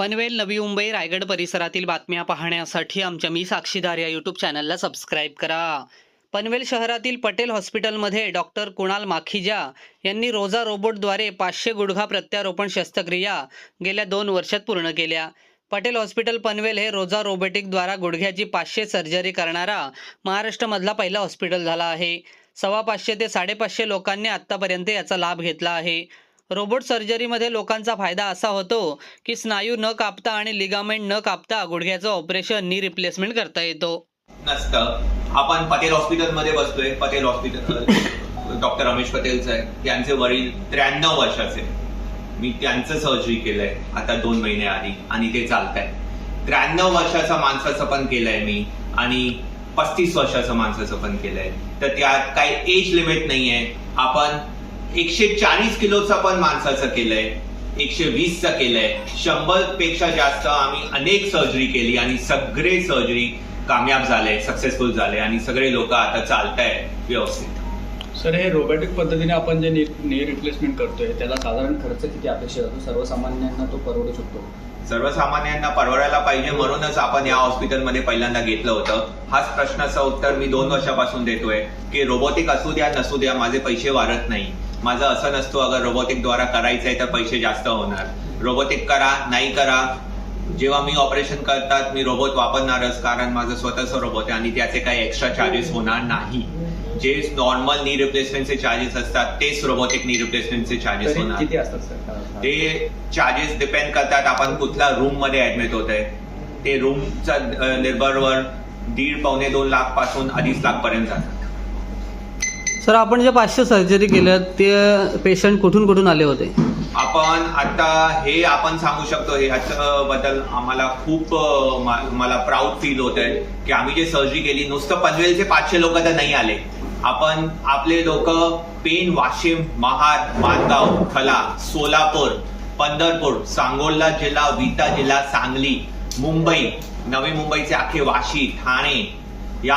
पनवेल नवी मुंबई रायगड परिसरातील बातम्या पाहण्यासाठी आमच्या मी साक्षीदार या यूट्यूब चॅनलला सबस्क्राईब करा. पनवेल शहरातील पटेल हॉस्पिटलमध्ये डॉक्टर कुणाल माखीजा यांनी रोजा रोबोटद्वारे पाचशे गुडघा प्रत्यारोपण शस्त्रक्रिया गेल्या दोन वर्षात पूर्ण केल्या. पटेल हॉस्पिटल पनवेल हे रोजा रोबोटिकद्वारा गुडघ्याची पाचशे सर्जरी करणारा महाराष्ट्रामधला पहिला हॉस्पिटल झाला आहे. सव्वा पाचशे ते साडेपाचशे लोकांनी आत्तापर्यंत याचा लाभ घेतला आहे. रोबोट सर्जरीमध्ये लोकांचा फायदा असा होतो की स्नायू न कापता आणि लिगामेंट न कापता गुडघ्याचं ऑपरेशन नी रिप्लेसमेंट करता येतो. नसतं आपण पटेल हॉस्पिटलमध्ये बसतोय. पटेल हॉस्पिटल डॉक्टर रमेश पटेलचं आहे. त्यांचे वडील त्र्याण्णव वर्षाचे मी त्यांचं सर्जरी केलंय आता दोन महिने आधी आणि ते चालत आहे त्र्याण्णव वर्षाचा माणसाचं पण केलंय मी आणि पस्तीस वर्षाचं माणसाचं पण केलंय. तर त्यात काही एज लिमिट नाहीये. आपण एकशे चाळीस किलोचं पण माणसाचं केलंय. एकशे वीसचं केलंय. शंभरपेक्षा जास्त आम्ही अनेक सर्जरी केली आणि सगळे सर्जरी कामयाब झाले सक्सेसफुल झाले आणि सगळे लोक आता चालताय व्यवस्थित. सर हे रोबोटिक पद्धतीने आपण जे नी रिप्लेसमेंट करतोय त्याला साधारण खर्च किती अपेक्षित असतो? सर्वसामान्यांना तो परवडू शकतो. सर्वसामान्यांना परवडायला पाहिजे म्हणूनच आपण या हॉस्पिटलमध्ये पहिल्यांदा घेतलं होतं. हाच प्रश्नाचं उत्तर मी दोन वर्षापासून देतोय की रोबोटिक असू द्या नसू द्या माझे पैसे वाढत नाही. माझं असं नसतो अगर रोबोटिक द्वारा करायचंय तर पैसे जास्त होणार. रोबोटिक करा नाही करा. जेव्हा मी ऑपरेशन करतात मी रोबोट वापरणारच कारण माझं स्वतःचं रोबोट आहे आणि त्याचे काही एक्स्ट्रा चार्जेस होणार नाही. जे नॉर्मल नी रिप्लेसमेंटचे चार्जेस असतात तेच रोबोटिक नी रिप्लेसमेंटचे चार्जेस होणार. ते चार्जेस डिपेंड करतात आपण कुठल्या रूममध्ये ऍडमिट होत आहे ते रूमच्या निर्भरवर दीड पावणे दोन लाखपासून अडीच लाख पर्यंत जातात. सर आपण जे पाचशे सर्जरी केल्या ते पेशंट कुठून कुठून आले होते? आपण आता हे आपण सांगू शकतो ह्याच्या बद्दल आम्हाला खूप मला प्राऊड फील होत आहे की आम्ही जे सर्जरी केली नुसतं पनवेलचे पाचशे लोक तर नाही आले. आपण आपले लोक पेन वाशिम महाड माणगाव खला सोलापूर पंढरपूर सांगोला जिल्हा विटा जिल्हा सांगली मुंबई नवी मुंबईचे अख्खे वाशी ठाणे या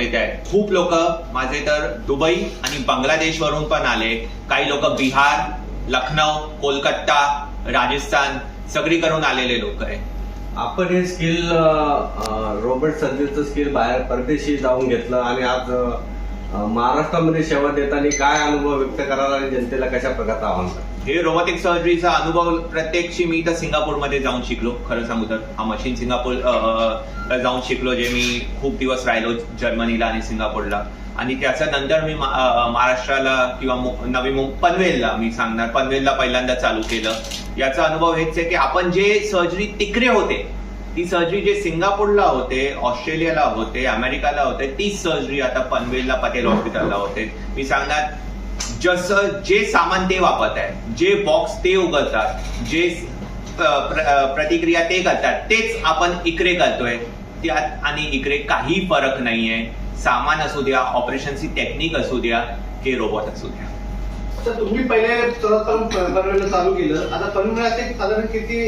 येत आहेत. खूप लोक माझे तर दुबई आणि बांगलादेश वरून पण आले. काही लोक बिहार लखनौ कोलकाता राजस्थान सगळीकडून आलेले लोक आहे आपण हे स्किल रोबोट सर्जरीचं स्किल बाहेर परदेशी जाऊन घेतलं आणि आज महाराष्ट्रामध्ये सेवा देताना काय अनुभव व्यक्त करायला आणि जनतेला कशा प्रकारचं आव्हान हे रोबोटिक सर्जरीचा अनुभव प्रत्यक्षी मी तर सिंगापूरमध्ये जाऊन शिकलो. खरं सांगू तर हा मशीन सिंगापूर जाऊन शिकलो जे मी खूप दिवस राहिलो जर्मनीला आणि सिंगापूरला. आणि त्याच्यानंतर मी महाराष्ट्राला किंवा नवी मुं पनवेलला मी सांगणार पनवेलला पहिल्यांदा चालू केलं. याचा अनुभव हेच आहे की आपण जे सर्जरी तिकडे होते ती सर्जरी जे सिंगापूरला होते ऑस्ट्रेलियाला होते अमेरिकाला होते तीच सर्जरी आता पनवेलला पटेल हॉस्पिटलला होते. मी सांगणार जसं जे सामान ते वापरत आहे जे बॉक्स ते उघडतात जे प्रतिक्रिया ते करतात तेच आपण इकडे करतोय. त्यात आणि इकडे काही फरक नाहीये. सामान असू द्या ऑपरेशनची टेक्निक असू द्या की रोबोट असू द्या. तर तुम्ही पहिले पनवेलला चालू केलं. आता पनवेलाचे साधारण किती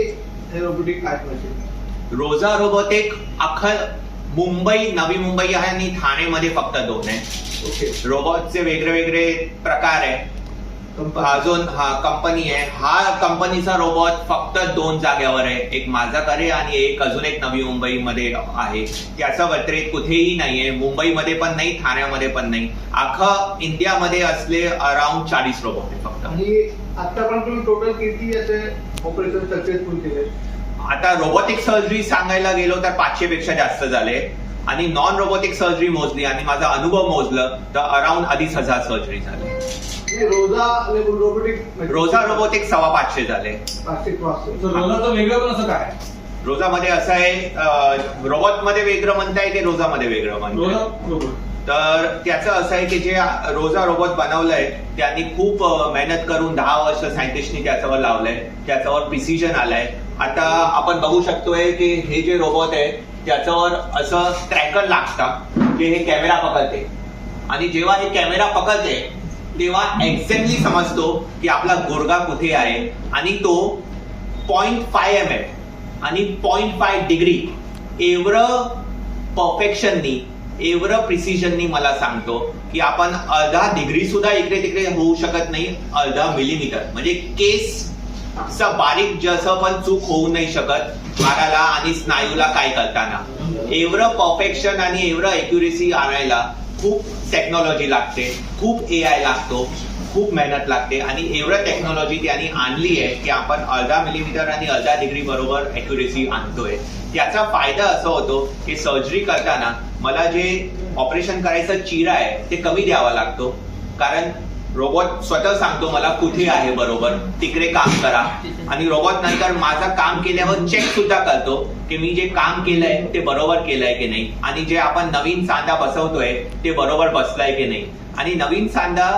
रोबोटिक आहेत रोजा रोबोटिक अख्खं मुंबई नवी मुंबई आहे आणि ठाणेमध्ये फक्त दोन आहे. ओके. रोबोटचे वेगळे वेगळे प्रकार आहे. अजून हा कंपनी आहे. हा कंपनीचा रोबोट फक्त दोन जाग्यावर आहे. एक माझाकडे आणि एक अजून एक नवी मुंबईमध्ये आहे. त्याचा व्यतिरिक्त कुठेही नाहीये. मुंबईमध्ये पण नाही ठाण्यामध्ये पण नाही. अख्खं इंडियामध्ये असले अराउंड चाळीस रोबोट आहे फक्त. आणि आतापर्यंत तुम्ही टोटल किती असे ऑपरेशन सक्सेसफुल केले? आता रोबोटिक सर्जरी सांगायला गेलो तर पाचशे पेक्षा जास्त झाले. आणि नॉन रोबोटिक सर्जरी मोजली आणि माझा अनुभव मोजलं तर अराउंड अडीच हजार सर्जरी झाले. रोजा रोबोटिक रोजा रोबोटिक सव्वा पाचशे झाले. वेगळं असं काय? रोजामध्ये असं आहे रोबोटमध्ये वेगळं म्हणताय की रोजामध्ये वेगळं म्हणताय? तर त्याचं असं आहे की जे रोजा रोबोट बनवलंय त्यांनी खूप मेहनत करून दहा वर्ष सायंटिस्टनी त्याच्यावर लावलंय. त्याच्यावर प्रिसिजन आलंय. आता आपण बघू शकतोय की हे जे रोबोट आहे त्याच्यावर असं ट्रॅकर लागतं की हे कॅमेरा पकडते. आणि जेव्हा हे कॅमेरा पकडते तेव्हा एक्झॅक्टली समजतो की आपला गोरगा कुठे आहे आणि तो पॉईंट फाय एम एम आणि पॉईंट फाय डिग्री एवढं परफेक्शननी एवढं प्रिसिजननी मला सांगतो की आपण अर्धा डिग्री सुद्धा इकडे तिकडे होऊ शकत नाही अर्धा मिलीमीटर म्हणजे केस बारीक जसं पण चूक होऊ नाही शकत. हाडाला आणि स्नायूला काय करताना. एवढं परफेक्शन आणि एवढं एक्युरेसी आणायला खूप टेक्नॉलॉजी लागते. खूप ए आय लागतो. खूप मेहनत लागते. आणि एवढं टेक्नॉलॉजी त्यांनी आणली आहे की आपण अर्धा मिलीमीटर आणि अर्धा डिग्री बरोबर एक्युरेसी आणतोय. त्याचा फायदा असा होतो की सर्जरी करताना मला जे ऑपरेशन करायचं चिरा आहे ते कमी द्यावा लागतो. कारण रोबोट स्वतः सांगतो मला कुठे आहे बरोबर तिकडे काम करा. आणि रोबोट नंतर माझं काम केल्यावर चेक सुद्धा करतो की मी जे काम केलंय ते बरोबर केलंय की नाही. आणि जे आपण नवीन सांधा बसवतोय ते बरोबर बसलाय की नाही. आणि नवीन सांधा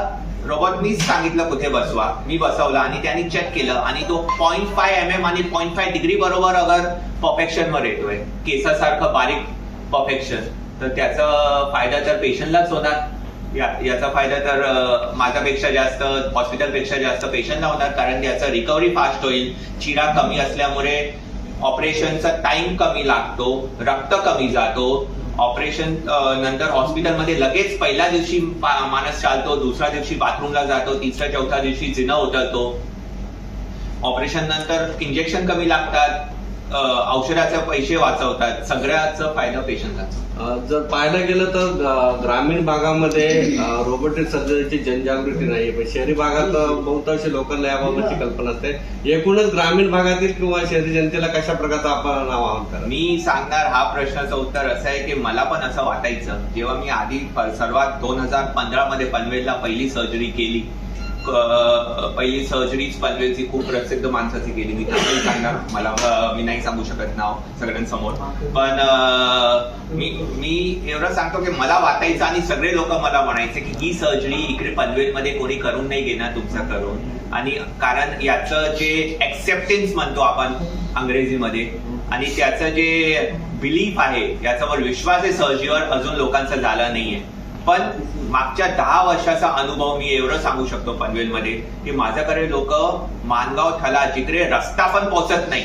रोबोट मीच सांगितलं कुठे बसवा. मी बसवला आणि त्यांनी चेक केलं आणि तो पॉईंट फाय एम एम आणि पॉईंट फाय डिग्री बरोबर अगर परफेक्शन वर येतोय. केसासारखं बारीक परफेक्शन तर त्याचा फायदा तर पेशंटलाच होणार. या- याचा फायदा तर माझ्यापेक्षा जास्त हॉस्पिटलपेक्षा जास्त पेशंटला होणार कारण याचं रिकव्हरी फास्ट होईल. चिरा कमी असल्यामुळे ऑपरेशनचा टाइम कमी लागतो रक्त कमी जातो. ऑपरेशन नंतर हॉस्पिटलमध्ये लगेच पहिल्या दिवशी पा- माणूस चालतो दुसऱ्या दिवशी बाथरूमला जातो तिसऱ्या चौथ्या दिवशी जिणं उतरतो. ऑपरेशन नंतर इंजेक्शन कमी लागतात. औषधाचे पैसे वाचवतात सगळ्याचा फायदा पेशंटलाच अ, जर पाहायला गेलं तर ग्रामीण भागामध्ये रोबोटिक सर्जरीची जनजागृती नाही पण शहरी भागात बहुतांश लोकांना याबाबतची कल्पना असते. एकूणच ग्रामीण भागातील किंवा शहरी जनतेला कशा प्रकारचं आपण आवाहन करा मी सांगणार हा प्रश्नाचं उत्तर असं आहे की मला पण असं वाटायचं. जेव्हा मी आधी सर्वात दोन हजार पंधरा मध्ये पनवेलला पहिली सर्जरी केली पहिली सर्जरीच पनवेलची खूप प्रसिद्ध माणसाची गेली मी त्यामुळे सांगणार. मला मी नाही सांगू शकत नाव सगळ्यांसमोर. पण मी मी एवढं सांगतो की मला वाटायचं आणि सगळे लोक मला म्हणायचे की ही सर्जरी इकडे पनवेलमध्ये कोणी करून नाही घेणार तुमचं करून. आणि कारण याचं जे एक्सेप्टन्स म्हणतो आपण अंग्रेजीमध्ये आणि त्याचं जे बिलीफ आहे याच्यावर विश्वास आहे सर्जरीवर अजून लोकांचा झाला नाहीये. पण मागच्या दहा वर्षाचा अनुभव मी एवढं सांगू शकतो पनवेलमध्ये की माझ्याकडे लोक मानगाव ठला जिकडे रस्ता पण पोहोचत नाही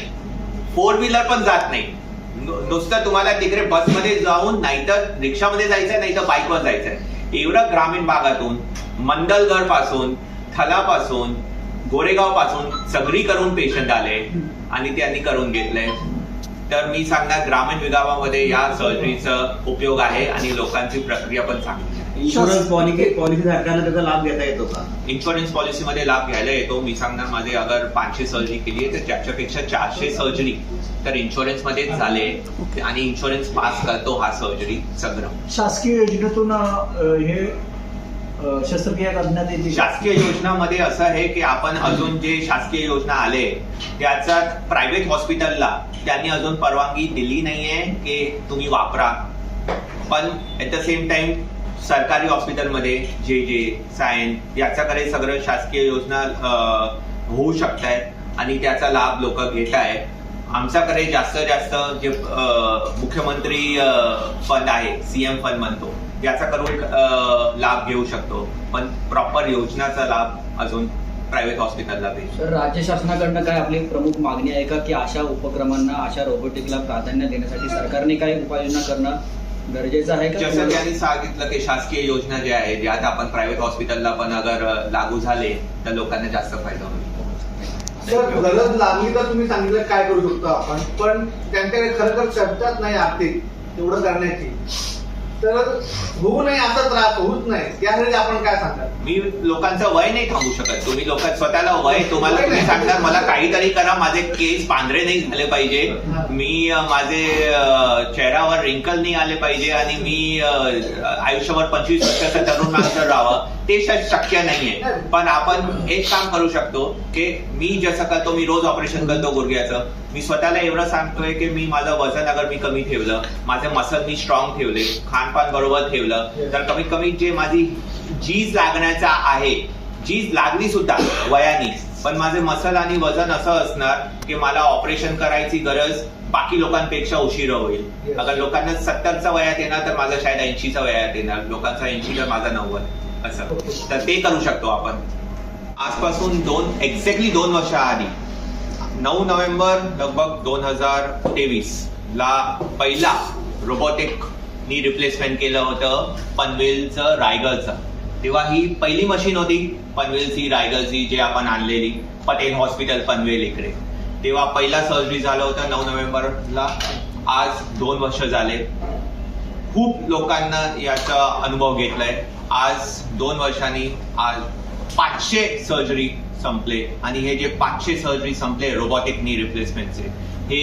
फोर व्हीलर पण जात नाही. नु- नुसतं तुम्हाला तिकडे बसमध्ये जाऊन नाहीतर रिक्षामध्ये जायचंय नाही तर बाईकवर जायचंय. एवढं ग्रामीण भागातून मंडलगडपासून थलापासून गोरेगावपासून सगळी करून पेशंट आले आणि त्यांनी करून घेतलंय. तर मी सांगणार ग्रामीण विभागामध्ये या सर्जरीचा उपयोग आहे आणि लोकांची प्रक्रिया पण चांगली इन्शुरन्स पॉलिसी पॉलिसी सरकारनं त्याचा लाभ घेता येतो का? इन्शुरन्स पॉलिसीमध्ये लाभ घ्यायला येतो. मी सांगणार माझे अगर पाचशे सर्जरी केली आहे तर त्याच्यापेक्षा चारशे सर्जरी तर इन्शुरन्स मध्येच झाले आणि इन्शुरन्स पास करतो हा सर्जरी सगळं शासकीय योजनेतून हे शस्त्रक्रिया करण्यात येते. शासकीय योजनामध्ये असं आहे की आपण अजून जे शासकीय योजना आले त्याचा प्रायव्हेट हॉस्पिटलला त्यांनी अजून परवानगी दिली नाहीये की तुम्ही वापरा. पण ऍट द सेम टाइम सरकारी हॉस्पिटलमध्ये जे जे सायन याच्याकडे सगळं शासकीय योजना होऊ शकत आहेत आणि त्याचा लाभ लोक घेत आहेत आमच्याकडे जास्तीत जास्त जे मुख्यमंत्री फंड आहे सीएम फंड म्हणतो. याचा करून लाभ घेऊ शकतो. पण प्रॉपर योजनाचा लाभ अजून प्रायव्हेट हॉस्पिटलला तर राज्य शासनाकडनं काय आपली प्रमुख मागणी आहे का की अशा उपक्रमांना अशा रोबोटिकला प्राधान्य देण्यासाठी सरकारने काही उपाययोजना करणं गरजेचं आहे का? जसं त्यांनी सांगितलं की शासकीय योजना ज्या आहेत ज्यात आपण प्रायव्हेट हॉस्पिटलला पण अगर लागू झाले तर लोकांना जास्त फायदा होईल. सर गरज लागली तर तुम्ही सांगितलं काय करू शकतो आपण पण त्यांच्याकडे खरं क्षमताच नाही आर्थिक तेवढं करण्याची. तर होऊ नये असा त्रास होऊच नाही त्यासाठी आपण काय सांगाल मी लोकांचं वय नाही थांबू शकत. तुम्ही लोक स्वतःला वय तुम्हाला तुम्ही नाही. सांगणार मला काहीतरी करा. माझे केस पांढरे नाही झाले पाहिजे. मी माझे चेहऱ्यावर रिंकल नाही आले पाहिजे आणि मी आयुष्यभर पंचवीस वर्षाचा तरुण माणसं राहावं. ते शक्य नाहीये. नाही. पण आपण एक काम करू शकतो की मी जसं करतो मी रोज ऑपरेशन करतो गुडघ्याचं. मी स्वतःला एवढं सांगतोय की मी माझं वजन अगर मी कमी ठेवलं माझे मसल मी स्ट्रॉंग ठेवले खानपान बरोबर ठेवलं तर कमीत कमी जे माझी झीज लागण्याचा आहे झीज लागली सुद्धा वयानी पण माझे मसल आणि वजन असं असणार की मला ऑपरेशन करायची गरज बाकी लोकांपेक्षा उशिरा होईल. अगर लोकांना सत्तरचा वयात येणार तर माझं शायद ऐंशीचा वयात येणार. लोकांचा ऐंशी तर माझा नव्वद. असं. तर ते करू शकतो आपण. आजपासून दोन एक्झॅक्टली दोन वर्ष आधी नऊ नोव्हेंबर लगभग दोन हजार तेवीस ला पहिला रोबोटिक नी रिप्लेसमेंट केलं होतं पनवेलचं रायगडचं. तेव्हा ही पहिली मशीन होती पनवेलची रायगडची जे आपण आणलेली पटेल हॉस्पिटल पनवेल इकडे. तेव्हा पहिला सर्जरी झालं होतं नऊ नोव्हेंबरला. आज दोन वर्ष झाले. खूप लोकांना याचा अनुभव घेतलाय. आज दोन वर्षांनी आज पाचशे सर्जरी संपले आणि हे जे पाचशे सर्जरी संपले रोबोटिक नी रिप्लेसमेंटचे हे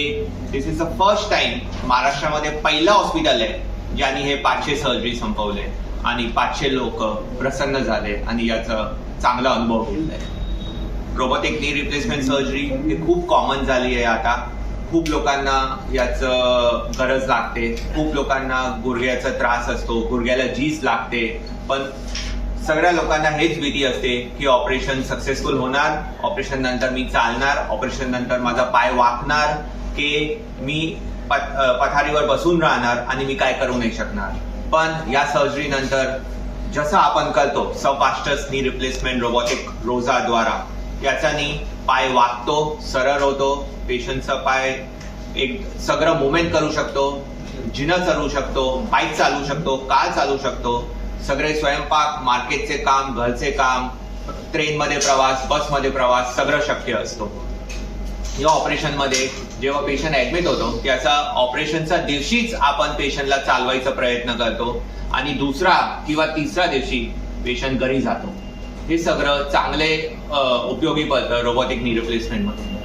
this is the first time महाराष्ट्रामध्ये पहिलं हॉस्पिटल आहे ज्यांनी हे पाचशे सर्जरी संपवले आणि पाचशे लोक प्रसन्न झाले आणि याचा चांगला अनुभव घेतलाय. रोबोटिक नी रिप्लेसमेंट सर्जरी ही खूप कॉमन झाली आहे आता. खूप लोकांना याचं गरज लागते. खूप लोकांना गुडघ्याचा त्रास असतो गुडघ्याला जीज लागते. पण सगळ्या लोकांना हेच भीती असते की ऑपरेशन सक्सेसफुल होणार ऑपरेशन नंतर मी चालणार ऑपरेशन नंतर माझा पाय वाकणार की मी पथ- पथारीवर बसून राहणार आणि मी काय करू नाही शकणार. पण या सर्जरी नंतर जसं आपण करतो सबफास्टस नी रिप्लेसमेंट रोबोटिक रोजाद्वारा याच्यानी पाय वाकतो सरळ होतो पेशंटचा पाय एक सगळं मुवमेंट करू शकतो जिनं चालू शकतो बाईक चालू शकतो कार चालू शकतो सगळे स्वयंपाक मार्केटचे काम घरचे काम ट्रेनमध्ये प्रवास बसमध्ये प्रवास सगळं शक्य असतो. या ऑपरेशनमध्ये जेव्हा पेशंट ऍडमिट होतो त्याचा ऑपरेशनच्या दिवशीच आपण पेशंटला चालवायचा प्रयत्न करतो आणि दुसरा किंवा तिसऱ्या दिवशी पेशंट घरी जातो. हे सगळं चांगले उपयोगी पडतं रोबोटिक नी रिप्लेसमेंटमध्ये